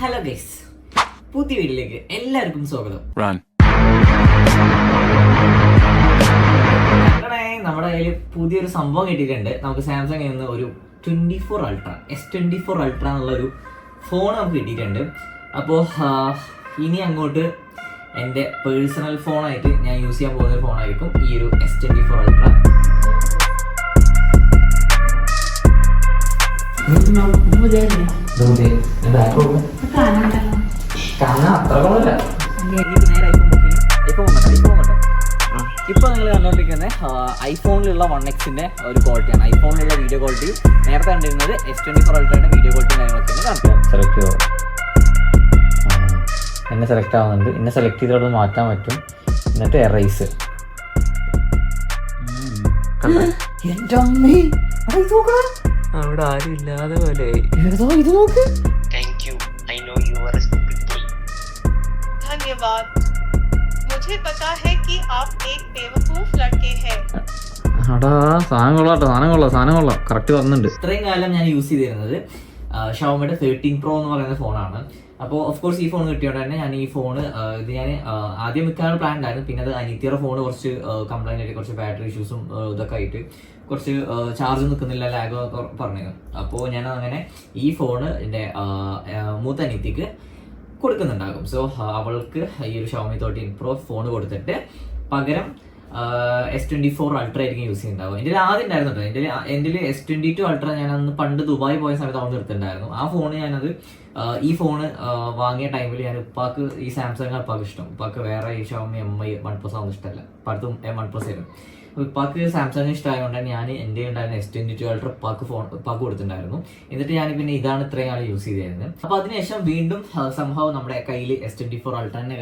Hello guys പുതിയ വീട്ടിലേക്ക് എല്ലാവർക്കും സ്വാഗതം. നമ്മുടെ കയ്യിൽ പുതിയൊരു സംഭവം കിട്ടിയിട്ടുണ്ട്. നമുക്ക് സാംസങ് നിന്ന് ഒരു twenty four ultra S twenty four ultra എന്നുള്ളൊരു ഫോൺ നമുക്ക് കിട്ടിയിട്ടുണ്ട്. അപ്പോൾ ഇനി അങ്ങോട്ട് എന്റെ പേഴ്സണൽ ഫോണായിട്ട് ഞാൻ യൂസ് ചെയ്യാൻ പോകുന്ന ഒരു ഫോണായിരിക്കും ഈ ഒരു എസ് ട്വന്റി ഫോർ അൾട്ര നേരെ ഇപ്പൊ നിങ്ങൾ കണ്ടുകൊണ്ടിരിക്കുന്നത് ഐഫോണിലുള്ള വൺ എക്സിന്റെ ഒരു ക്വാളിറ്റിയാണ് ഐഫോണിലുള്ള വീഡിയോ ക്വാളിറ്റി നേരത്തെ കണ്ടിരുന്നത് എസ് ട്വന്റി ഫോർ അൾട്രയുടെ വീഡിയോ ക്വാളിറ്റി കാര്യങ്ങളൊക്കെ സെലക്ട് ചെയ്തോ എന്നെ സെലക്ട് ആവുന്നുണ്ട്. എന്നെ സെലക്ട് ചെയ്തിട്ട് മാറ്റാൻ പറ്റും. എന്നിട്ട് എറൈസ് എന്റെ അമ്മേ അവിടെ ആരും ഇല്ലാതെ പോലെ ഏതോ ഇത് നോക്ക് Thank you. I know you are a stupid boy. धन्यवाद मुझे पता है कि आप एक बेवकूफ लड़के हैं അടാ സാധനം കൊള്ളാം കേട്ടോ സാധനം കൊള്ളാം സാധനം കൊള്ളാം കറക്റ്റ് വന്നിട്ടുണ്ട് ഇത്രയും കാലം ഞാൻ യൂസ് ചെയ്തിരുന്നത് ഷവോമിയുടെ തേർട്ടീൻ പ്രോ എന്ന് പറയുന്ന ഫോണാണ് അപ്പോൾ ഓഫ് കോഴ്സ് ഈ ഫോൺ കിട്ടിയോണ്ട് തന്നെ ഞാൻ ഈ ഫോൺ ഇത് ഞാൻ ആദ്യം വിൽക്കാനുള്ള പ്ലാൻ ഉണ്ടായിരുന്നു പിന്നെ അത് അനിത്യയുടെ ഫോൺ കുറച്ച് കംപ്ലൈന്റ് ആയിട്ട് കുറച്ച് ബാറ്ററി ഇഷ്യൂസും ഇതൊക്കെ ആയിട്ട് കുറച്ച് ചാർജ് നിൽക്കുന്നില്ല ലാഗ് പറഞ്ഞു അപ്പോൾ ഞാൻ അങ്ങനെ ഈ ഫോണ് എന്റെ മൂത്ത അനിത്യക്ക് കൊടുക്കുന്നുണ്ടാകും. സോ അവൾക്ക് ഈ ഒരു ഷോമി തേർട്ടീൻ പ്രോ ഫോൺ കൊടുത്തിട്ട് പകരം എസ് ട്വന്റി ഫോർ അൾട്ര ആയിരിക്കും യൂസ് ചെയ്യുന്നുണ്ടാവും എന്റെ ആദ്യം ഉണ്ടായിരുന്നു എന്റെ എന്റെ എസ് ട്വന്റി ടു അൾട്ര ഞാൻ അന്ന് പണ്ട് ദുബായ് പോയ സമയത്ത് അവിടെ എടുത്തിട്ടുണ്ടായിരുന്നു ആ ഫോൺ ഞാനത് ഈ ഫോൺ വാങ്ങിയ ടൈമിൽ ഞാൻ ഉപ്പാക്ക് ഈ സാംസങ് ഉപ്പാക്ക് ഇഷ്ടം. ഉപ്പാക്ക് വേറെ ഈ Xiaomi M I one plus ഒന്നും ഇഷ്ടമല്ല പടുത്തും എം വൺ പ്ലസ് ആയിരുന്നു. ഉപ്പാക്ക് സാംസങ് ഇഷ്ടമായതുകൊണ്ട് ഞാൻ എന്റെ ഉണ്ടായിരുന്ന എസ് ട്വന്റി ടു അൾട്ര ഉപ്പാക്ക് ഫോൺ ഉപ്പാക്ക് കൊടുത്തിട്ടുണ്ടായിരുന്നു. എന്നിട്ട് ഞാൻ പിന്നെ ഇതാണ് ഇത്രയും ആൾ യൂസ് ചെയ്തിരുന്നത്. അപ്പോൾ അതിനുശേഷം വീണ്ടും സംഭവം നമ്മുടെ കയ്യിൽ എസ് ട്വന്റി ഫോർ അൾട്രനെ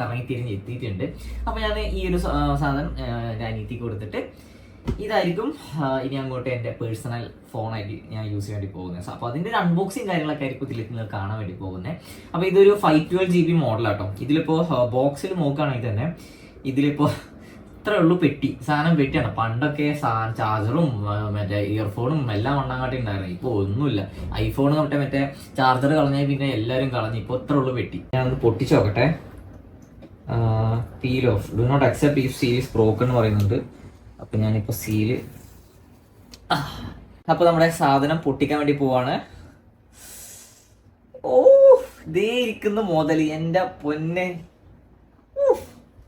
കറങ്ങി തിരിഞ്ഞ് എത്തിയിട്ടുണ്ട്. അപ്പൊ ഞാൻ ഈ ഒരു സാധനം ഞാൻ എത്തി കൊടുത്തിട്ട് ഇതായിരിക്കും ഇനി അങ്ങോട്ട് എന്റെ പേഴ്സണൽ ഫോണായിട്ട് ഞാൻ യൂസ് ചെയ്യാൻ വേണ്ടി പോകുന്നത്. അപ്പോൾ അതിന്റെ ഒരു അൺബോക്സിങ് കാര്യങ്ങളൊക്കെ ആയിരിക്കും ഇതിൽ നിങ്ങൾ കാണാൻ വേണ്ടി പോകുന്നത്. അപ്പോൾ ഇതൊരു ഫൈവ് ട്വൽവ് ജി ബി മോഡലാട്ടോ ഇതിലിപ്പോൾ ബോക്സിൽ നോക്കുകയാണെങ്കിൽ തന്നെ ഇതിലിപ്പോൾ ഇത്രേ ഉള്ളൂ പെട്ടി. സാധനം പെട്ടിയാണ്. പണ്ടൊക്കെ സാധനം ചാർജറും മറ്റേ ഇയർഫോണും എല്ലാം ഉണ്ടാകാട്ടി ഉണ്ടായിരുന്നു. ഇപ്പൊ ഒന്നുമില്ല. ഐഫോൺ മറ്റേ മറ്റേ ചാർജർ കളഞ്ഞാൽ പിന്നെ എല്ലാരും കളഞ്ഞു ഇപ്പോൾ അത്രേ ഉള്ളൂ പെട്ടി ഞാനത് പൊട്ടിച്ചു നോക്കട്ടെ. Peel off do not accept if seal is broken എന്ന് പറയുന്നുണ്ട്. അപ്പൊ ഞാനിപ്പോ സീൽ അപ്പൊ നമ്മുടെ സാധനം പൊട്ടിക്കാൻ വേണ്ടി പോവാണ്. ഓ ദേ ഇരിക്കുന്ന മുതൽ എന്റെ പൊന്നെ.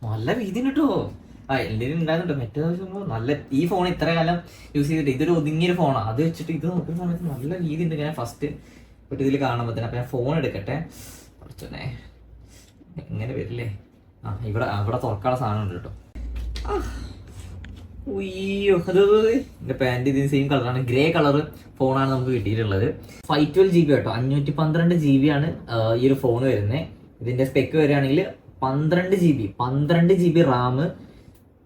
നല്ല വീതി കേട്ടോ ആ എന്റെ ഉണ്ടായിരുന്നു മറ്റേ ദിവസം നല്ല ഈ ഫോൺ ഇത്ര കാലം യൂസ് ചെയ്തിട്ട് ഇതൊരു ഒതുങ്ങിയൊരു ഫോണാണ് അത് വെച്ചിട്ട് ഇത് നോക്കുന്ന സമയത്ത് നല്ല രീതി ഉണ്ട് ഞാൻ ഫസ്റ്റ് ഇപ്പൊ ഇതിൽ കാണുമ്പോൾ തന്നെ. അപ്പൊ ഞാൻ ഫോൺ എടുക്കട്ടെ. കുറച്ചൊന്നേ എങ്ങനെ വരില്ലേ? ആ ഇവിടെ അവിടെ തുറക്കാനുള്ള സാധനം ഉണ്ട് കേട്ടോ. ഉയ്യോ അത് എന്റെ പാന്റ് ഇതിന് സെയിം കളറാണ് ഗ്രേ കളർ ഫോണാണ് നമുക്ക് കിട്ടിയിട്ടുള്ളത്. ഫൈവ് ട്വൽവ് ജി ബി കേട്ടോ. അഞ്ഞൂറ്റി പന്ത്രണ്ട് ജി ബി ആണ് ഈ ഒരു ഫോൺ വരുന്നത് ഇതിന്റെ സ്പെക്ക് വരികയാണെങ്കിൽ പന്ത്രണ്ട് ജി ബി പന്ത്രണ്ട് ജി ബി റാം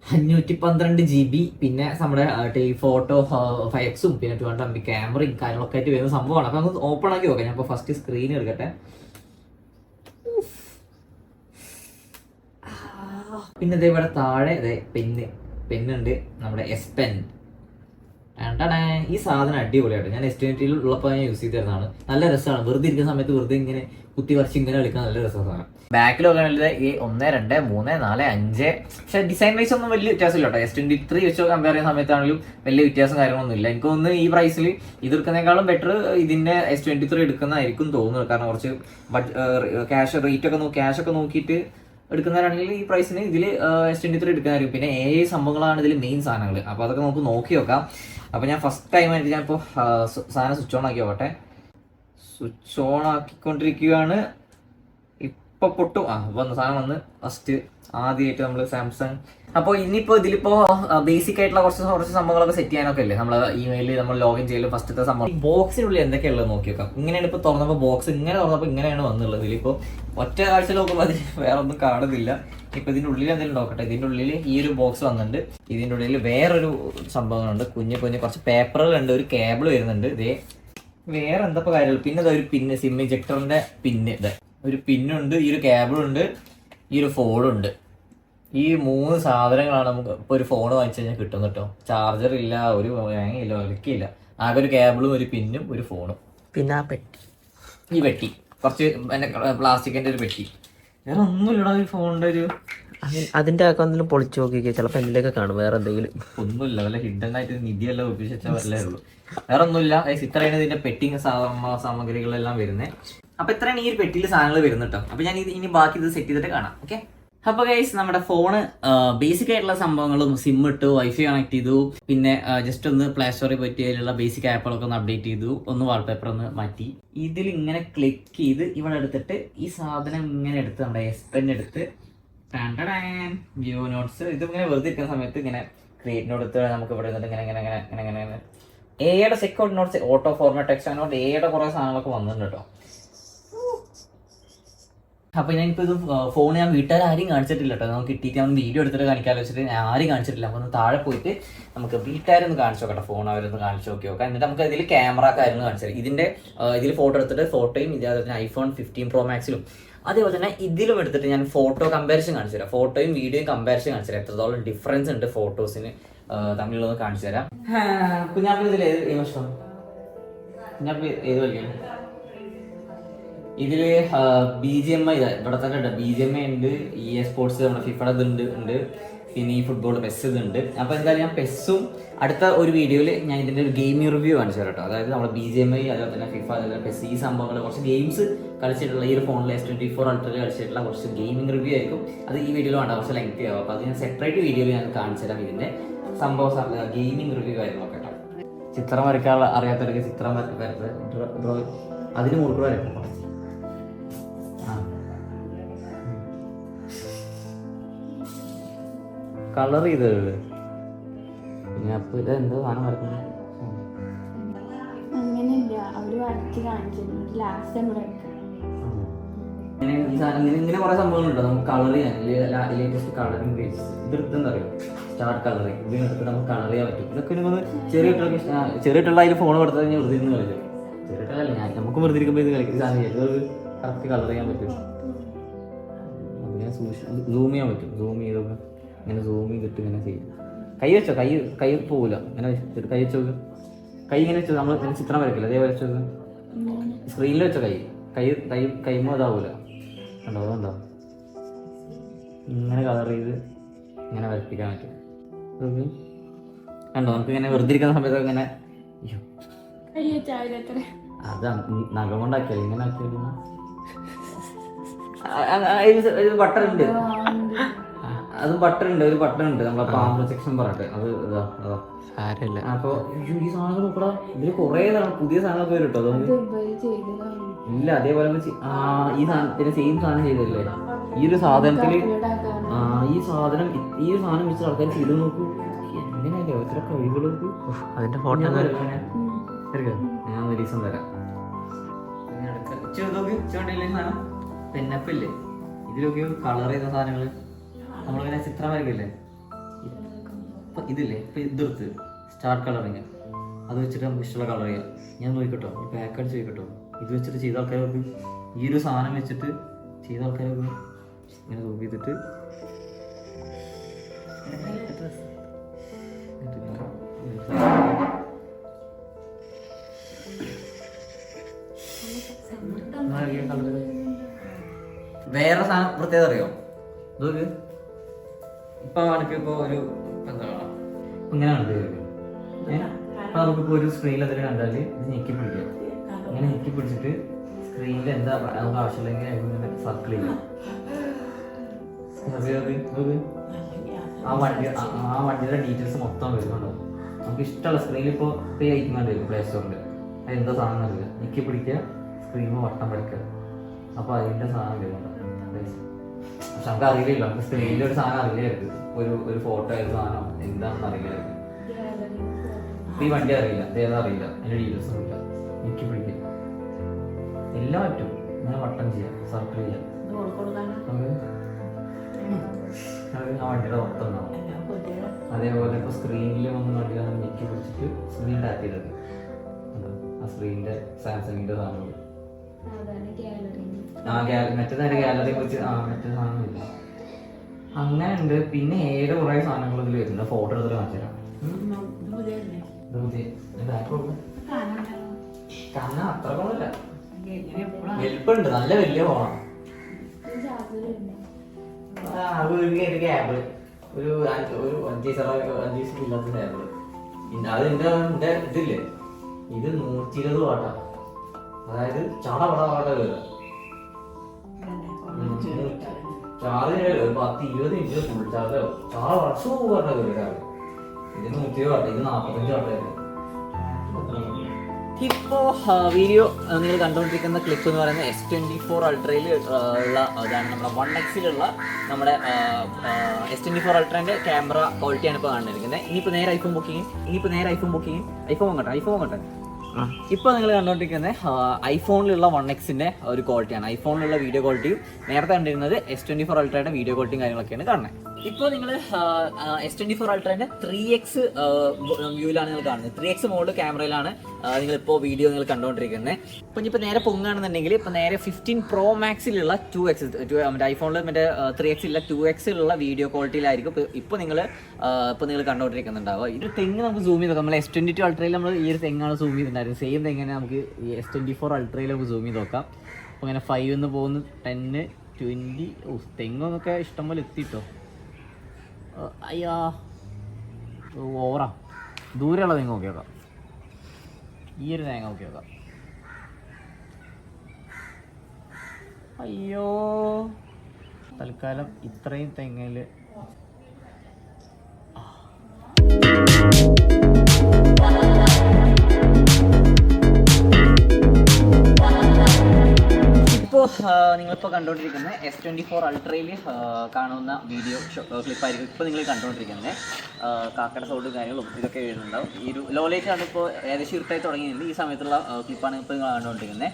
അഞ്ഞൂറ്റി പന്ത്രണ്ട് ജി ബി പിന്നെ നമ്മുടെ ടെലിഫോട്ടോ ഫൈവ് എക്സും പിന്നെ ടു ഹൺഡ്രഡ് എം ബി ക്യാമറയും കാര്യങ്ങളൊക്കെ ആയിട്ട് വരുന്ന സംഭവമാണ്. അപ്പൊ നമുക്ക് ഓപ്പൺ ആക്കി നോക്കാം. ഞാൻ ഫസ്റ്റ് സ്ക്രീൻ എടുക്കട്ടെ. പിന്നെ ഇതേ ഇവിടെ താഴെ അതെ പെന്ന് പെന്നുണ്ട് നമ്മുടെ എസ് പെൻ വേണ്ടടേ ഈ സാധനം അടിപൊളിയായിട്ട് ഞാൻ എസ്റ്റിമേറ്റിൽ ഉള്ളപ്പോൾ ഞാൻ യൂസ് ചെയ്തിരുന്നതാണ്. നല്ല രസമാണ്. വെറുതെ ഇരിക്കുന്ന സമയത്ത് വെറുതെ ഇങ്ങനെ കുത്തി വരച്ച് ഇങ്ങനെ കളിക്കാൻ നല്ല രസമാണ് ബാക്കിൽ നോക്കുകയാണെങ്കിൽ ഈ ഒന്ന് രണ്ട് മൂന്ന് നാല് അഞ്ച്. പക്ഷെ ഡിസൈൻ വൈസ് ഒന്നും വലിയ വ്യത്യാസമില്ല കേട്ടോ. എസ് ട്വന്റി ത്രീ വെച്ച് കമ്പയർ ചെയ്യുന്ന സമയത്താണെങ്കിലും വലിയ വ്യത്യാസം കാര്യങ്ങളൊന്നും ഇല്ല എനിക്ക് തോന്നുന്നു ഈ പ്രൈസിൽ ഇത് ബെറ്റർ ഇതിന്റെ എസ് ട്വന്റി ത്രീ എടുക്കുന്നതായിരിക്കും തോന്നുന്നത്. കാരണം കുറച്ച് ക്യാഷ് റേറ്റ് ഒക്കെ ക്യാഷ് ഒക്കെ നോക്കിയിട്ട് എടുക്കുന്നവരാണെങ്കിൽ ഈ പ്രൈസിന് ഇതിൽ എസ് ട്വന്റി ത്രീ എടുക്കുന്നതായിരിക്കും. പിന്നെ ഏ സംഭവങ്ങളാണ് ഇതിൽ മെയിൻ സാധനങ്ങൾ അപ്പോൾ അതൊക്കെ നമുക്ക് നോക്കി നോക്കാം. അപ്പോൾ ഞാൻ ഫസ്റ്റ് ടൈം ആയിട്ട് ഞാൻ ഇപ്പോൾ സാധനം സ്വിച്ച് ഓൺ ആക്കി നോക്കട്ടെ. സ്വിച്ച് ഓൺ ആക്കിക്കൊണ്ടിരിക്കുകയാണ്. ഇപ്പൊ പൊട്ടും. ആ ഇപ്പൊ സാധനം വന്ന് ഫസ്റ്റ് ആദ്യമായിട്ട് നമ്മൾ സാംസങ്. അപ്പോൾ ഇനിയിപ്പോൾ ഇതിലിപ്പോ ബേസിക് ആയിട്ടുള്ള കുറച്ച് കുറച്ച് സംഭവങ്ങളൊക്കെ സെറ്റ് ചെയ്യാനൊക്കെ അല്ലേ? നമ്മൾ ഇമെയിലിൽ നമ്മൾ ലോഗിൻ ചെയ്യലും ഫസ്റ്റത്തെ സംഭവം. ബോക്സിനുള്ളിൽ എന്തൊക്കെയുള്ളത് നോക്കി വെക്കാം. ഇങ്ങനെയാണ് ഇപ്പോൾ തുറന്നപ്പോൾ ബോക്സ് ഇങ്ങനെ തുറന്നപ്പോൾ ഇങ്ങനെയാണ് വന്നുള്ളത്. ഇതിലിപ്പോൾ ഒറ്റ കാഴ്ച നോക്കുമ്പോൾ വേറെ ഒന്നും കാണുന്നില്ല. ഇപ്പൊ ഇതിന്റെ ഉള്ളിൽ എന്തെങ്കിലും നോക്കട്ടെ. ഇതിന്റെ ഉള്ളിൽ ഈ ഒരു ബോക്സ് വന്നിട്ടുണ്ട്. ഇതിന്റെ ഉള്ളിൽ വേറൊരു സംഭവങ്ങളുണ്ട്. കുഞ്ഞു കുഞ്ഞു കുറച്ച് പേപ്പറുകളുണ്ട് ഒരു കേബിൾ വരുന്നുണ്ട്. ഇതേ വേറെ എന്തപ്പോ കാര്യങ്ങൾ പിന്നെ ഒരു പിന്ന് സിം പിന്ന് ഇത് ഒരു പിന്നുണ്ട് ഈ ഒരു കേബിളുണ്ട് ഈ ഒരു ഫോണുണ്ട്. ഈ മൂന്ന് സാധനങ്ങളാണ് നമുക്ക് ഇപ്പൊ ഒരു ഫോൺ വാങ്ങിച്ചു കഴിഞ്ഞാൽ കിട്ടും കേട്ടോ. ചാർജർ ഇല്ല ഒരു ഇല്ല ഒലക്കില്ല ആകെ ഒരു കേബിളും ഒരു പിന്നും ഒരു ഫോണും. പിന്നെ ആ പെട്ടി. ഈ പെട്ടി. കുറച്ച് പ്ലാസ്റ്റിക്കിന്റെ ഒരു പെട്ടി. വേറെ ഒന്നുമില്ലടാ ഈ ഫോണിന്റെ ഒരു അതിന്റെ അക്കൗണ്ടിൽ പൊളിച്ചു നോക്കിക്കേ. ചിലപ്പോ എന്തിലൊക്കെ കാണും. വേറെ എന്തെങ്കിലും. ഒന്നുമില്ല. വല്ല ഹിഡൻ ആയിട്ട് നിധിയെല്ലാം ഒപ്പിച്ച് വെച്ചാൽ വല്ലേ ഉള്ളൂ. വേറെ ഒന്നുമില്ല ഇത്രയാണ് ഇതിന്റെ പെട്ടിങ് സാമഗ്രികളെല്ലാം വരുന്നത് അപ്പൊ ഇത്രയാണ് ഈ ഒരു പെട്ടിയിൽ സാധനങ്ങൾ വരുന്നത് കേട്ടോ അപ്പൊ ഞാൻ ഇത് ഇനി ബാക്കി ഇത് സെറ്റ് ചെയ്തിട്ട് കാണാം ഓക്കെ അപ്പൊ ഗൈസ് നമ്മുടെ ഫോണ് ബേസിക് ആയിട്ടുള്ള സംഭവങ്ങളും സിം ഇട്ടു വൈഫൈ കണക്ട് ചെയ്തു പിന്നെ ജസ്റ്റ് ഒന്ന് പ്ലേ സ്റ്റോറിൽ പറ്റി അതിലുള്ള ബേസിക് ആപ്പുകളൊക്കെ ഒന്ന് അപ്ഡേറ്റ് ചെയ്തു ഒന്ന് വാൾപേപ്പർ ഒന്ന് മാറ്റി. ഇതിൽ ഇങ്ങനെ ക്ലിക്ക് ചെയ്ത് ഇവിടെ എടുത്തിട്ട് ഈ സാധനം ഇങ്ങനെ എടുത്ത് നമ്മുടെ എസ് പെൻ എടുത്ത് വ്യൂ നോട്ട്സ് ഇത് ഇങ്ങനെ വെറുതെ ഇരിക്കുന്ന സമയത്ത് ഇങ്ങനെ ക്രിയേറ്റ് നോട്ട് നമുക്ക് ഇവിടെ ഇങ്ങനെ ഇങ്ങനെ ഇങ്ങനെ ഇങ്ങനെ ഇങ്ങനെ എയുടെ second notes auto format text അങ്ങനെ എയുടെ കുറേ സാധനങ്ങളൊക്കെ വന്നിട്ടുണ്ട് കേട്ടോ അപ്പൊ ഞാനിപ്പോ ഇത് ഫോൺ ഞാൻ വീട്ടുകാർ ആരും കാണിച്ചിട്ടില്ല കേട്ടോ. നമുക്ക് കിട്ടിയിട്ട് ഞാൻ വീഡിയോ എടുത്തിട്ട് കാണിക്കാൻ വെച്ചിട്ട് ഞാൻ ആരും കാണിച്ചിട്ടില്ല. അപ്പൊ ഒന്ന് താഴെ പോയിട്ട് നമുക്ക് വീട്ടുകാരൊന്ന് കാണിച്ചു നോക്കട്ടെ ഫോൺ അവരൊന്ന് കാണിച്ചു നോക്കി നോക്കാം. എന്നിട്ട് നമുക്ക് ഇതിൽ ക്യാമറ കാര്യങ്ങൾ കാണിച്ചു തരാം. ഇതിന്റെ ഇതിൽ ഫോട്ടോ എടുത്തിട്ട് ഫോട്ടോയും ഇതേപോലെ തന്നെ ഐഫോൺ ഫിഫ്റ്റീൻ പ്രോ മാക്സിലും അതേപോലെ തന്നെ ഇതിലും എടുത്തിട്ട് ഞാൻ ഫോട്ടോ കമ്പാരിസൺ കാണിച്ചു തരാം. ഫോട്ടോയും വീഡിയോയും കമ്പാരിസൺ കാണിച്ചു തരാം. എത്രത്തോളം ഡിഫറൻസ് ഉണ്ട് ഫോട്ടോസിന് തമ്മിലുള്ളത് കാണിച്ചു തരാം. ഇതിൽ ഏത് ഏത് കളിക്കും ഇതിൽ ബി ജി എം ഐ ഇവിടെ തന്നെ ഉണ്ട്. ബി ജി എം ഐ ഉണ്ട് ഇ എ സ്പോർട്സ് നമ്മുടെ ഫിഫയുടെ ഇതുണ്ട് ഉണ്ട്. പിന്നെ ഈ ഫുട്ബോൾ പെസ് ഇതുണ്ട്. അപ്പൊ എന്തായാലും ഞാൻ പെസ്സും അടുത്ത ഒരു വീഡിയോയിൽ ഞാൻ ഇതിന്റെ ഒരു ഗെയിമിംഗ് റിവ്യൂ കാണിച്ചു തരാം കേട്ടോ അതായത് നമ്മുടെ ബി ജി എം ഐ അതുപോലെ തന്നെ ഫിഫ അതുപോലെ പെസ് ഈ സംഭവങ്ങൾ കുറച്ച് ഗെയിംസ് കളിച്ചിട്ടുള്ള ഈ ഒരു ഫോണിൽ എസ് ട്വന്റി ഫോർ അൾട്രയിൽ കളിച്ചിട്ടുള്ള കുറച്ച് ഗെയിമിംഗ് റിവ്യൂ ആയിരിക്കും. അത് ഈ വീഡിയോയിൽ വേണ്ട കുറച്ച് ലെങ്തി ആവും. അപ്പൊ അത് ഞാൻ സെപ്പറേറ്റ് വീഡിയോയിൽ ഞാൻ കാണിച്ചു തരാം ഇതിന്റെ സംഭവം ഗെയിമിംഗ് റിവ്യൂ ആയിരുന്നു കേട്ടോ. ചിത്രം വരയ്ക്കാനുള്ള അറിയാത്തവർക്ക് ചിത്രം വരയ്ക്കുന്നത് അതിന് മുറുക്കൂടെ വരയ്ക്കും കളർ ചെയ്തത്. പിന്നെ അപ്പൊ ഇത് എന്ത് സാധനം വരക്കുന്നത് അങ്ങനെയില്ല അവർ വരച്ച് കാണിച്ചിരുന്നു ലാസ്റ്റ് നമ്മൾ എടുക്കാം ഇങ്ങനെ ഇങ്ങനെ കുറെ സംഭവങ്ങളുണ്ട്? നമുക്ക് കളർ ചെയ്യാൻ ലേറ്റസ്റ്റ് കളറിങ് പേജ് ഇത് എടുത്തെന്താ അറിയോ സ്റ്റാർട്ട് കളറിങ് ഇതിന് എടുത്തിട്ട് നമുക്ക് കളർ ചെയ്യാൻ പറ്റും. ഇതൊക്കെ ഒന്ന് ചെറിയ കുട്ടികൾക്ക് ചെറിയ അതിൽ ഫോൺ കൊടുത്താൽ ഞാൻ വെറുതെ ഇരുന്ന് കളിക്കും. ചെറിയ കുട്ടികളല്ല ഞാൻ നമുക്ക് വെറുതെ ഇരിക്കുമ്പോൾ ഇത് കളിക്കുന്ന സാധനം കറക്റ്റ് കളർ ചെയ്യാൻ പറ്റും. അതിനെ സൂം ചെയ്യാൻ പറ്റും. സൂം ചെയ്തൊക്കെ ഇങ്ങനെ സൂം ചെയ്തിട്ട് ഇങ്ങനെ ചെയ്യും. കൈ വെച്ചോ കൈ കൈ പോവില്ല ഇങ്ങനെ വെച്ചിട്ട് കൈ വെച്ചോ കൈ ഇങ്ങനെ വെച്ചോ നമ്മൾ ഇങ്ങനെ ചിത്രം വരക്കില്ല അതേപോലെ വെച്ചോ സ്ക്രീനിൽ വെച്ചോ കൈ. കൈ കൈ കൈമോ ഇതാവൂല. കണ്ടോ അതുണ്ടോ ഇങ്ങനെ കളർ ചെയ്ത് ഇങ്ങനെ വരപ്പിക്കാൻ പറ്റും. കണ്ടോ? നമുക്ക് ഇങ്ങനെ വെറുതെ ഇരിക്കുന്ന സമയത്ത് ഇങ്ങനെ അതാണ് നഖം കൊണ്ടാക്കിയാൽ ഇങ്ങനെ ആക്കിയാൽ ബട്ടർ ഉണ്ട് ആ, അത് ബട്ടൺ ഉണ്ട് ഒരു ബട്ടൺ ഉണ്ട്. നമ്മളെ പാമ്പ് പ്രൊജക്ഷൻ പറഞ്ഞിട്ട്. അത് ഇതാ അതാ. സാരമില്ല. അപ്പൊ ഈ സാധനങ്ങൾ നോക്കടാ ഇതിൽ കൊറേ സാധനം പുതിയ സാധനങ്ങൾ പേര് കിട്ടോ ഇല്ല അതേപോലെ ആ ഈ സാധനത്തിന് സെയിം സാധനം ചെയ്തല്ലേ ഈ ഒരു സാധനത്തിൽ ആ ഈ സാധനം ഈ ഒരു സാധനം വെച്ച് ആൾക്കാർ ചെയ്ത് നോക്കൂ. എങ്ങനെയല്ലേ? എത്ര കഴിവുകൾക്ക് അതിന്റെ ഫോട്ടോ ഞാൻ ഒരു ദിവസം തരാം പിന്നെ ഇതിലൊക്കെ കളർ ചെയ്ത സാധനങ്ങൾ? നമ്മളിങ്ങനെ ചിത്രം വരക്കില്ലേ ഇപ്പൊ ഇതില്ലേ? ഇപ്പൊ ഇതെടുത്ത് സ്റ്റാർ കളറിങ് അത് വെച്ചിട്ട് നമുക്ക് ഇഷ്ടമുള്ള കളർ ചെയ്യാം. ഞാൻ നോക്കിക്കോട്ടോ. പാക്ക് അടിച്ച് നോക്കിട്ടോ ഇത് വെച്ചിട്ട് ചെയ്ത ആൾക്കാർക്ക് ഈ ഒരു സാധനം വെച്ചിട്ട് ചെയ്ത ആൾക്കാർക്ക് ഇങ്ങനെ നോക്കി ചെയ്തിട്ട്. വേറെ സാധനം പ്രത്യേകത അറിയോ? ഇതൊരു ഇപ്പൊ എനിക്ക് ഇപ്പൊ ഒരു എന്താ? ഇങ്ങനെയാണ്? അപ്പൊ നമുക്കിപ്പോ ഒരു സ്ക്രീനിൽ അതിൽ കണ്ടാൽ ഇത് ഞെക്കി പിടിക്കാം. അങ്ങനെ ഞെക്കി പിടിച്ചിട്ട് സ്ക്രീനിൽ എന്താ നമുക്ക് ആവശ്യമില്ലെങ്കിൽ ഇങ്ങനെ സർക്കിൾ ചെയ്യാം. ആ. വണ്ടി ആ- വണ്ടിയുടെ ഡീറ്റെയിൽസ് മൊത്തം വരുന്നുണ്ടോ നമുക്ക് ഇഷ്ടമുള്ള സ്ക്രീനിൽ ഇപ്പോൾ പേ അയക്കുന്നുണ്ട് പ്ലേ സ്റ്റോറിൽ അത് എന്താ സാധനം അറിയില്ല. ഞെക്കി പിടിക്കുക സ്ക്രീനിൽ വട്ടം പഠിക്കുക അപ്പോൾ അതിന്റെ സാധനം വരുന്നുണ്ടോ പക്ഷെ നമുക്ക് അറിയില്ലല്ലോ നമുക്ക് സ്ക്രീനിൽ ഒരു സാധനം അറിയില്ലായിരുന്നു ഒരു ഒരു ഫോട്ടോ ആയ സാധനം എന്താണെന്ന് അറിയില്ലായിരുന്നു ഈ വണ്ടി അറിയില്ല. ഏതാ അറിയില്ല. അതിന്റെ ഡീറ്റെയിൽസ് ഒന്നും ഇല്ല എനിക്ക് പിടിക്കില്ല. എല്ലാം പറ്റും. ഇങ്ങനെ വട്ടം ചെയ്യാം. സർക്കിൾ ചെയ്യാം. ആ വണ്ടിയുടെ മൊത്തം ഉണ്ടാവും അതേപോലെ ഇപ്പോൾ സ്ക്രീനിൽ വന്ന് വണ്ടി നമ്മൾ ഞെക്കി പിടിച്ചിട്ട് സ്ക്രീൻ ടാപ്പ് ചെയ്തത്? ആ സ്ക്രീനിന്റെ സാംസങ്ങിന്റെ സാധനങ്ങൾ ആ ഗാലറി വെച്ച് ആ മറ്റേ സാധനമില്ല അങ്ങനെ ഉണ്ട് പിന്നെ ഏറെ കുറെ സാധനങ്ങൾ ഇതിൽ വരുന്നുണ്ട്. ഫോട്ടോ എടുത്ത് കാണിച്ചു തരാം ഇത് പുതിയ ഇത് ആർക്ക് കൊടുക്കും? കണ്ണ് അത്ര കൊള്ളല്ല. വലിപ്പമുണ്ട്. നല്ല വലിയ ആ, ഒരു ക്യാബിൾ ഒരു ഒരു അഞ്ച് അഞ്ച് ഇല്ലാത്ത പിന്നെ അത് എന്റെ ഇതില്ലേ? ഇത് നൂറ്റി ഇരുപത് വാട്ടാ. അതായത് ചാട പട വാട്ട കയറുക ചാർജ് ഒരു പത്ത് ഇരുപത് മിനിറ്റ് ഫുൾ ചാർജ് ആവും ചാട വർഷം വാട്ട കയറുക ഇത് നൂറ്റി ഇരുപത് വാട്ട ഇത് നാപ്പത്തഞ്ച് വാട്ട ഇപ്പോൾ വീഡിയോ നിങ്ങൾ കണ്ടുകൊണ്ടിരിക്കുന്ന ക്ലിപ്പ് എന്ന് പറയുന്നത് എസ് ട്വന്റി ഫോർ അൾട്രയിൽ ഉള്ള ഇതാണ് നമ്മുടെ വൺ എക്സിലുള്ള നമ്മുടെ എസ് ട്വന്റി ഫോർ അൾട്രേന്റെ ക്യാമറ ക്വാളിറ്റിയാണ് ഇപ്പോൾ കണ്ടിരിക്കുന്നത് ഇനിയിപ്പോൾ നേരെ ഐഫോൺ ബുക്ക് ചെയ്യും ഇനിയിപ്പോൾ നേരെ ഐഫോൺ ബുക്ക് ചെയ്യും. ഐഫോൺ വാങ്ങട്ടെ ഐഫോൺ വാങ്ങട്ടെ. ഇപ്പോൾ നിങ്ങൾ കണ്ടുകൊണ്ടിരിക്കുന്നത് ഐഫോണിലുള്ള വൺ എക്സിന്റെ ഒരു ക്വാളിറ്റിയാണ്. ഐഫോണിലുള്ള വീഡിയോ ക്വാളിറ്റിയും നേരത്തെ കണ്ടിരുന്നത് എസ് ട്വന്റി ഫോർ അൾട്രയുടെ വീഡിയോ ക്വാളിറ്റിയും കാര്യങ്ങളൊക്കെയാണ് കാണുന്നത് ഇപ്പോൾ നിങ്ങൾ എസ് ട്വന്റി ഫോർ അൾട്രേന്റെ ത്രീ എക്സ് വ്യൂവിലാണ് നിങ്ങൾ കാണുന്നത് ത്രീ എക്സ് മോഡ് ക്യാമറയിലാണ് നിങ്ങൾ ഇപ്പോൾ വീഡിയോ നിങ്ങൾ കണ്ടുകൊണ്ടിരിക്കുന്നത് ഇപ്പോൾ ഇനിയിപ്പോൾ നേരെ പൊങ്ങുകയാണെന്നുണ്ടെങ്കിൽ ഇപ്പോൾ നേരെ ഫിഫ്റ്റീൻ പ്രോ മാക്സിലുള്ള ടു എക്സ് മറ്റേ ഐഫോണിൽ മറ്റേ ത്രീ എക്സിലുള്ള ടു എക്സിലുള്ള വീഡിയോ ക്വാളിറ്റിയിലായിരിക്കും ഇപ്പോൾ ഇപ്പോൾ നിങ്ങൾ ഇപ്പോൾ നിങ്ങൾ കണ്ടുകൊണ്ടിരിക്കുന്നുണ്ടാവുക ഒരു തെങ്ങ് നമുക്ക് സൂം ചെയ്ത് നോക്കാം. നമ്മൾ എസ് ട്വന്റി ടു അൾട്രയിൽ നമ്മൾ ഈ ഒരു തെങ്ങാണ് സൂം ചെയ്തിട്ടുണ്ടായിരുന്നത്. സെയിം തെങ്ങനെ നമുക്ക് എസ് ട്വന്റി ഫോർ അൾട്രയിൽ നമുക്ക് സൂം ചെയ്ത് നോക്കാം. അപ്പോൾ അങ്ങനെ ഫൈവ് എന്ന് പോകുന്നു ടെന്ന് ട്വന്റി ഓ തെങ്ങൊക്കെ ഇഷ്ടംപോലെ എത്തിട്ടോ. അയ്യാ ഓവറാ ദൂരെയുള്ള തെങ്ങ് നോക്കി നോക്കാം ഈ ഒരു തേങ്ങ നോക്കി നോക്കാം അയ്യോ. തൽക്കാലം ഇത്രയും തെങ്ങിൽ നിങ്ങളിപ്പോൾ കണ്ടുകൊണ്ടിരിക്കുന്നത് എസ് ട്വന്റി ഫോർ അൾട്രയിൽ കാണുന്ന വീഡിയോ ക്ലിപ്പായിരിക്കും ഇപ്പോൾ നിങ്ങൾ കണ്ടുകൊണ്ടിരിക്കുന്നത് കാക്കട സൗണ്ടും കാര്യങ്ങളും ഇതൊക്കെ വരുന്നുണ്ടാവും ഈ ഒരു ലോ ലൈറ്റ് ആണ് ഇപ്പോൾ ഏകദേശം ഇരുട്ടായി തുടങ്ങിയിട്ടുണ്ട്. ഈ സമയത്തുള്ള ക്ലിപ്പാണ് ഇപ്പോൾ നിങ്ങൾ കണ്ടുകൊണ്ടിരിക്കുന്നത്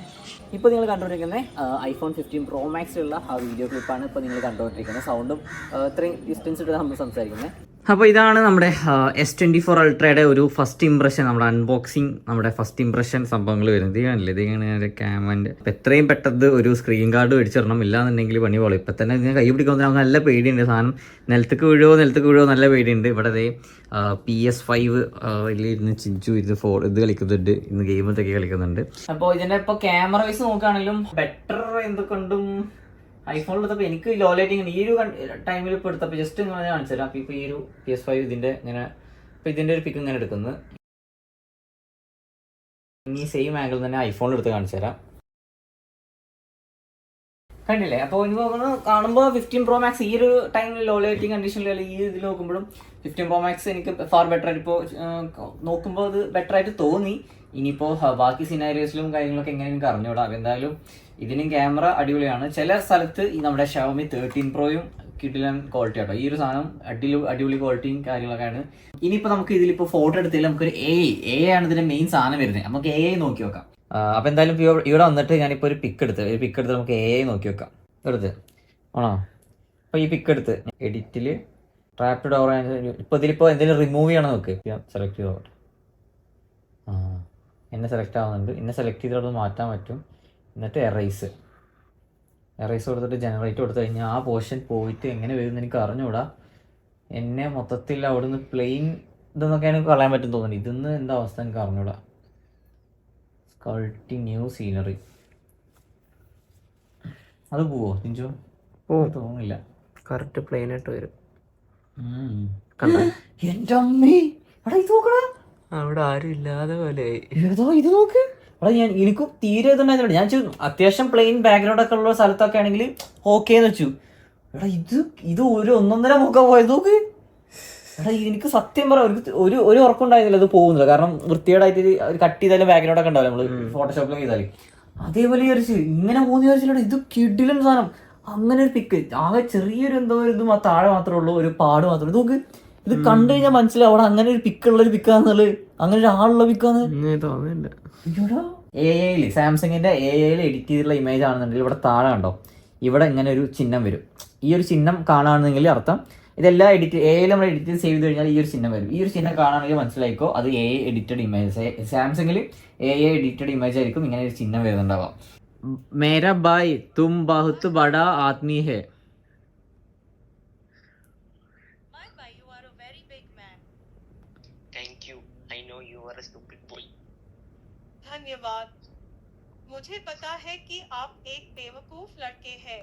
ഇപ്പോൾ നിങ്ങൾ കണ്ടുകൊണ്ടിരിക്കുന്നത് ഐഫോൺ ഫിഫ്റ്റീൻ പ്രോ മാക്സിലുള്ള ആ വീഡിയോ ക്ലിപ്പാണ് ഇപ്പോൾ നിങ്ങൾ കണ്ടുകൊണ്ടിരിക്കുന്നത് സൗണ്ടും ഇത്രയും ഡിസ്റ്റൻസ് ഇട്ട് നമ്മൾ സംസാരിക്കുന്നത് അപ്പോൾ ഇതാണ് നമ്മുടെ എസ് ട്വന്റി ഫോർ അൾട്രയുടെ ഒരു ഫസ്റ്റ് ഇംപ്രഷൻ നമ്മുടെ അൺബോക്സിങ് നമ്മുടെ ഫസ്റ്റ് ഇംപ്രഷൻ സംഭവങ്ങൾ വരുന്നത്. ഇത് കാണില്ലേ ഇത് എത്രയും പെട്ടെന്ന് ഒരു സ്ക്രീൻ കാർഡ് മേടിച്ചിടണം. ഇല്ലാന്നുണ്ടെങ്കിൽ പണി പോലെ ഇപ്പം തന്നെ ഇങ്ങനെ കൈ പിടിക്കാൻ നമുക്ക് നല്ല പേടിയുണ്ട്. സാധനം നിലത്തേക്ക് വീഴുമോ നിലത്തേക്ക് വീഴുമോ നല്ല പേടിയുണ്ട്. ഇവിടെ അതേ പി എസ് ഫൈവ് ഇരുന്ന് ചിഞ്ചു ഇരുന്ന് ഫോർ ഇത് കളിക്കുന്നുണ്ട്. ഇന്ന് ഗെയിമൊക്കെ കളിക്കുന്നുണ്ട്. അപ്പോൾ ഇതിന്റെ ഇപ്പോൾ ക്യാമറ വൈസ് നോക്കുകയാണെങ്കിലും ബെറ്റർ എന്തൊക്കെണ്ടും ഐഫോണിൽ എടുത്തപ്പോൾ എനിക്ക് ലോ ലൈറ്റിംഗ് ഈ ഒരു ടൈമിൽ ഇപ്പോൾ എടുത്തപ്പോൾ ജസ്റ്റ് ഇങ്ങനെ കാണിച്ചു തരാം. അപ്പോൾ ഇപ്പോൾ ഈ ഒരു പി എസ് ഫൈവ് ഇതിന്റെ ഇങ്ങനെ ഇപ്പോൾ ഇതിന്റെ ഒരു പിക്ക് ഇങ്ങനെ എടുക്കുന്നത് ഇനി സെയിം ആംഗിൾ തന്നെ ഐഫോണിൽ എടുത്ത് കാണിച്ചു തരാം. കണ്ടില്ലേ? അപ്പോൾ എനിക്ക് നോക്കുന്നത് കാണുമ്പോൾ ഫിഫ്റ്റീൻ പ്രോ മാക്സ് ഈ ഒരു ടൈമിൽ ലോ ലൈറ്റിംഗ് കണ്ടീഷനിൽ അല്ലെങ്കിൽ ഈ ഇതിൽ നോക്കുമ്പോഴും ഫിഫ്റ്റീൻ പ്രോ മാക്സ് എനിക്ക് ഫാർ ബെറ്റർ ആയിട്ട് ഇപ്പോൾ നോക്കുമ്പോൾ അത് ബെറ്റർ ആയിട്ട് തോന്നി. ഇനിയിപ്പോൾ ബാക്കി സിനാരിയോസിലും കാര്യങ്ങളൊക്കെ എങ്ങനെ എനിക്ക് അപ്പോൾ എന്തായാലും ഇതിനും ക്യാമറ അടിപൊളിയാണ്. ചില സ്ഥലത്ത് ഈ നമ്മുടെ ഷവമി തേർട്ടീൻ പ്രോയും കിട്ടിലൻ ക്വാളിറ്റി ആട്ടോ. ഈ ഒരു സാധനം അടിപൊളി അടിപൊളി ക്വാളിറ്റിയും കാര്യങ്ങളൊക്കെയാണ്. ഇനിയിപ്പോൾ നമുക്ക് ഇതിലിപ്പോൾ ഫോട്ടോ എടുത്തില്ല നമുക്കൊരു എ എ ആണ് ഇതിന്റെ മെയിൻ സാധനം വരുന്നത് നമുക്ക് എ നോക്കി നോക്കാം. അപ്പോൾ എന്തായാലും ഇപ്പൊ ഇവിടെ വന്നിട്ട് ഞാനിപ്പോൾ ഒരു പിക്ക് എടുത്ത് ഒരു പിക്ക് എടുത്ത് നമുക്ക് എ നോക്കി വെക്കാം. എടുത്ത് ആണോ? അപ്പോൾ ഈ പിക്ക് എടുത്ത്. എഡിറ്റിൽ ട്രാപ്ഡ് ഡോർ ഇപ്പോൾ ഇതിലിപ്പോൾ എന്തെങ്കിലും റിമൂവ് ചെയ്യണം നോക്ക്. സെലക്ട് ചെയ്തോട്ടെ ആ എന്നെ സെലക്ട് ആവുന്നുണ്ട്. എന്നെ സെലക്ട് ചെയ്തിട്ട് മാറ്റാൻ പറ്റും. എന്നിട്ട് എറൈസ് എറൈസ് കൊടുത്തിട്ട് ജനറേറ്റ് കൊടുത്തു കഴിഞ്ഞാൽ ആ പോർഷൻ പോയിട്ട് എങ്ങനെ വരും എനിക്ക് അറിഞ്ഞുകൂടാ എന്നെ മൊത്തത്തിൽ അവിടുന്ന് പ്ലെയിൻ ഇതെന്നൊക്കെയാണ് കളയാൻ പറ്റും തോന്നുന്നു ഇതിന്ന് എന്താ അവസ്ഥ എനിക്ക് അറിഞ്ഞൂടാ. സ്കൾട്ടി ന്യൂ സീനറി അത് പോവോ തിഞ്ചു. തോന്നില്ല കറക്റ്റ് പ്ലെയിൻ ആയിട്ട് വരും. എന്റെ അമ്മേ! എടാ ഇത് നോക്കടാ. അവിടെ ആരും ഇല്ലാതെ പോലെ ഏതോ ഇത് നോക്ക്. അവിടെ ഞാൻ എനിക്കും തീരെ ഇതുണ്ടായിരുന്നു ഞാൻ അത്യാവശ്യം പ്ലെയിൻ ബാക്ക്ഗ്രൗണ്ട് ഒക്കെ ഉള്ള സ്ഥലത്തൊക്കെ ആണെങ്കിൽ ഓക്കെ എന്ന് വെച്ചു. എടാ ഇത് ഇത് ഒരു ഒന്നൊന്നര മുഖം പോയത് നോക്ക്. എനിക്ക് സത്യം പറ ഒരു ഒരു ഒരു അത് പോകുന്നില്ല. കാരണം വൃത്തിയോടായിട്ട് ഒരു കട്ട് ചെയ്താലും ബാക്ക്ഗ്രൗണ്ട് ഒക്കെ ഉണ്ടാവില്ല നമ്മൾ? ഫോട്ടോഷോപ്പിലും ചെയ്താൽ. അതേപോലെ വിചാരിച്ചു ഇങ്ങനെ പോകുന്ന വിചാരിച്ചില്ല ഇത് കിടിലും സാധനം. അങ്ങനെ ഒരു പിക്ക് ആകെ ചെറിയൊരു എന്തോ ഒരു ഇത് ആ താഴെ മാത്രമേ ഉള്ളൂ. ഒരു പാട് മാത്രമേ ഉള്ളൂ. നോക്ക് ഇത് കണ്ടു കഴിഞ്ഞാൽ മനസ്സിലാവും. അവിടെ അങ്ങനെ ഒരു പിക്കുള്ള ഒരു പിക്കാന്നുള്ളത് അങ്ങനെ ഒരു ആളുള്ള പിക്കാന്ന് എ ഐയിൽ സാംസങ്ങിന്റെ എ ഐയിൽ എഡിറ്റ് ചെയ്തിട്ടുള്ള ഇമേജ് ആണെന്നുണ്ടെങ്കിൽ ഇവിടെ താഴെ കണ്ടോ? ഇവിടെ ഇങ്ങനെ ഒരു ചിഹ്നം വരും. ഈ ഒരു ചിഹ്നം കാണുകയാണെന്നെങ്കിൽ അർത്ഥം ഇതെല്ലാം എഡിറ്റ് എ ഐയിൽ നമ്മൾ എഡിറ്റ് സേവ് ചെയ്ത് കഴിഞ്ഞാൽ ഈ ഒരു ചിഹ്നം വരും ഈ ഒരു ചിഹ്നം കാണുകയാണെങ്കിൽ മനസ്സിലായിക്കോ അത് എ ഐ എഡിറ്റഡ് ഇമേജ് സാംസങ്ങിൽ എ ഐ എഡിറ്റഡ് ഇമേജ് ആയിരിക്കും ഇങ്ങനെ ഒരു ചിഹ്നം വരുന്നുണ്ടാവാം മേര ബായ് തും ബഹുത്ത് ബഡ ആദ്മി ഹേ My bhai, you are a very big man. Thank you. I know you are a stupid boy. धन्यवाद मुझे पता है कि आप एक बेवकूफ लड़के हैं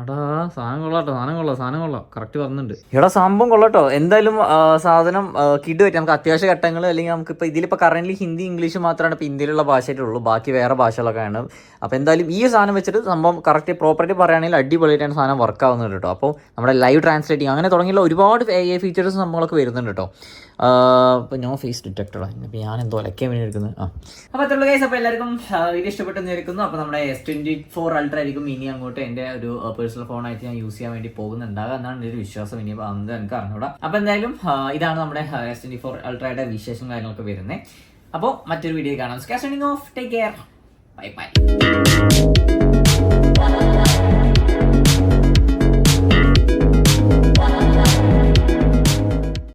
എടാ സാധനം കൊള്ളാട്ടോ സാധനം കൊള്ളാം സാധനം കൊള്ളാം. കറക്റ്റ് പറഞ്ഞിട്ടുണ്ട്. എടാ സംഭവം കൊള്ളട്ടോ. എന്തായാലും സാധനം കിഡ് പറ്റും. നമുക്ക് അത്യാവശ്യ ഘട്ടങ്ങൾ അല്ലെങ്കിൽ നമുക്ക് ഇപ്പോൾ ഇതിലിപ്പോൾ കറന്റ് ഹിന്ദി ഇംഗ്ലീഷ് മാത്രമാണ് ഇപ്പോൾ ഇന്ത്യയിലുള്ള ഭാഷയായിട്ടുള്ളൂ ബാക്കി വേറെ ഭാഷകളൊക്കെയാണ് അപ്പോൾ എന്തായാലും ഈ സാധനം വെച്ചിട്ട് സംഭവം കറക്റ്റ് പ്രോപ്പർട്ടി പറയുകയാണെങ്കിൽ അടിപൊളിയായിട്ടാണ് സാധനം വർക്ക് ആവുന്നുണ്ട് കേട്ടോ. അപ്പോൾ നമ്മുടെ ലൈവ് ട്രാൻസ്ലേറ്റിംഗ് അങ്ങനെ തുടങ്ങിയുള്ള ഒരുപാട് എ ഫീച്ചേഴ്സ് സംഭവങ്ങളൊക്കെ വരുന്നുണ്ട് കേട്ടോ. ഇപ്പോൾ നോ ഫേസ് ഡിറ്റക്ടറാണ് അപ്പോൾ ഞാൻ എന്തോ ഒലക്കാൻ വേണ്ടി എടുക്കുന്നത് ആ. അപ്പോൾ അത്രയുള്ള കേസ് അപ്പോൾ എല്ലാവർക്കും വീഡിയോ ഇഷ്ടപ്പെട്ടെന്ന് വിചാരിക്കുന്നു. അപ്പോൾ നമ്മുടെ എസ് ട്വന്റി ഫോർ അൾട്ര ആയിരിക്കും ഇനി അങ്ങോട്ട് എന്റെ ഒരു പേഴ്സണൽ ഫോണായിട്ട് ഞാൻ യൂസ് ചെയ്യാൻ വേണ്ടി പോകുന്നുണ്ടാകുക എന്നാണ് എന്റെ ഒരു വിശ്വാസം. ഇനി അന്ന് എനിക്ക് അറിഞ്ഞൂടാ അപ്പോൾ എന്തായാലും ഇതാണ് നമ്മുടെ എസ് ട്വന്റി ഫോർ അൾട്രയുടെ വിശേഷം കാര്യങ്ങളൊക്കെ വരുന്നത് അപ്പോൾ മറ്റൊരു വീഡിയോ കാണാം. Of take care bye bye